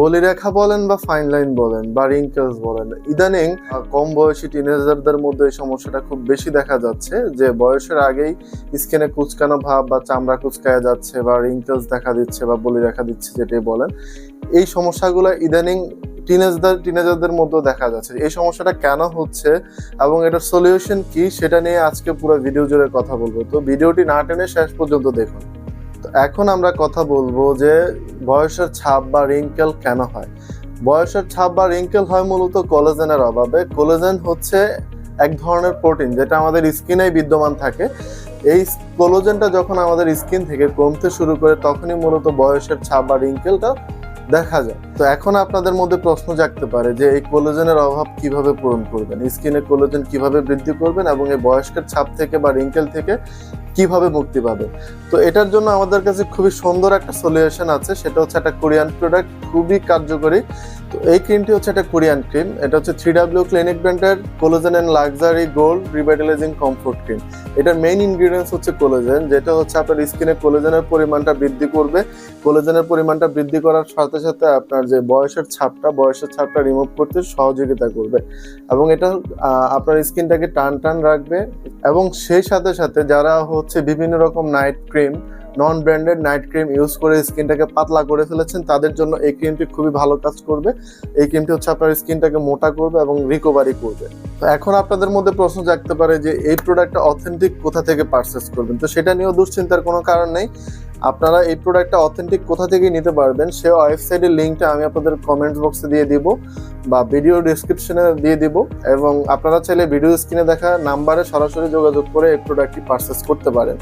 বলিরেখা বলেন বা fine line বলেন বা রিঙ্কেলস বলেন, ইদানিং কম বয়সী টিনেজারদের মধ্যে এই সমস্যাটা খুব বেশি দেখা যাচ্ছে, যে বয়সের আগেই স্কিনে কুচকানো ভাব বা চামড়া কুচকায়া যাচ্ছে বা রিঙ্কেলস দেখা দিচ্ছে বা বলিরেখা দিচ্ছে যেটাই বলেন, এই সমস্যাগুলো ইদানিং টিনেজদের টিনেজারদের মধ্যেও দেখা যাচ্ছে। এই সমস্যাটা কেন হচ্ছে এবং এটার সলিউশন কি সেটা নিয়ে আজকে পুরো ভিডিও জুড়ে কথা বলব। তো ভিডিওটি না টেনে শেষ পর্যন্ত দেখুন। এখন আমরা কথা বলব যে বয়সের ছাপ বা রিঙ্কেল কেন হয়? বয়সের ছাপ বা রিঙ্কেল হয় মূলত কোলেজেনের অভাবে। কোলেজেন হচ্ছে এক ধরনের প্রোটিন যেটা আমাদের স্কিনেই বিদ্যমান থাকে। এই কোলোজেনটা যখন আমাদের স্কিন থেকে কমতে শুরু করে, তখনই মূলত বয়সের ছাপ বা রিঙ্কেলটা দেখা যায় তো এখন আপনাদের মধ্যে প্রশ্ন জাগতে পারে যে এই কোলোজেনের অভাব কীভাবে পূরণ করবেন? স্কিনে কোলোজেন কীভাবে বৃদ্ধি করবেন এবং এই বয়স্কের ছাপ থেকে বা রিঙ্কেল থেকে কীভাবে মুক্তি পাবে? তো এটার জন্য আমাদের কাছে খুবই সুন্দর একটা সলিউশন আছে, সেটা হচ্ছে একটা কোরিয়ান প্রোডাক্ট খুবই কার্যকরী তো এই ক্রিমটি হচ্ছে একটা কোরিয়ান ক্রিম এটা হচ্ছে থ্রি ডাব্লিউ ক্লিনিক ব্র্যান্ডের collagen and luxury gold revitalizing comfort cream এটার মেইন ইনগ্রিডিয়েন্টস হচ্ছে কোলোজেন যেটা হচ্ছে আপনার স্কিনে কোলোজেনের পরিমাণটা বৃদ্ধি করবে। কোলোজেনের পরিমাণটা বৃদ্ধি করার সাথে সাথে আপনার যে বয়সের ছাপটা বয়সের ছাপটা রিমুভ করতে সহযোগিতা করবে। এবং এটা আপনার স্কিনটাকে টান টান রাখবে। এবং সেই সাথে সাথে যারা হচ্ছে বিভিন্ন রকম night cream non branded night cream use করে স্কিনটাকে পাতলা করে ফেলেছেন, তাদের জন্য এই ক্রিমটি খুবই ভালো কাজ করবে। এই ক্রিমটি হচ্ছে আপনার স্কিনটাকে মোটা করবে এবং রিকভারি করবে। তো এখন আপনাদের মধ্যে প্রশ্ন জাগতে পারে যে, এই প্রোডাক্টটা অথেন্টিক কোথা থেকে পারচেস করবেন? তো সেটা নিয়েও দুশ্চিন্তার কোনো কারণ নেই। আপনারা এই প্রোডাক্টটা অথেন্টিক কোথা থেকে নিতে পারবেন, সে ওয়েবসাইটের লিঙ্কটা আমি আপনাদের কমেন্টস বক্সে দিয়ে দিব বা ভিডিও ডিসক্রিপশনে দিয়ে দিব এবং আপনারা চাইলে ভিডিও স্ক্রিনে দেখা নাম্বারে সরাসরি যোগাযোগ করে এই প্রোডাক্টটি পারচেস করতে পারেন।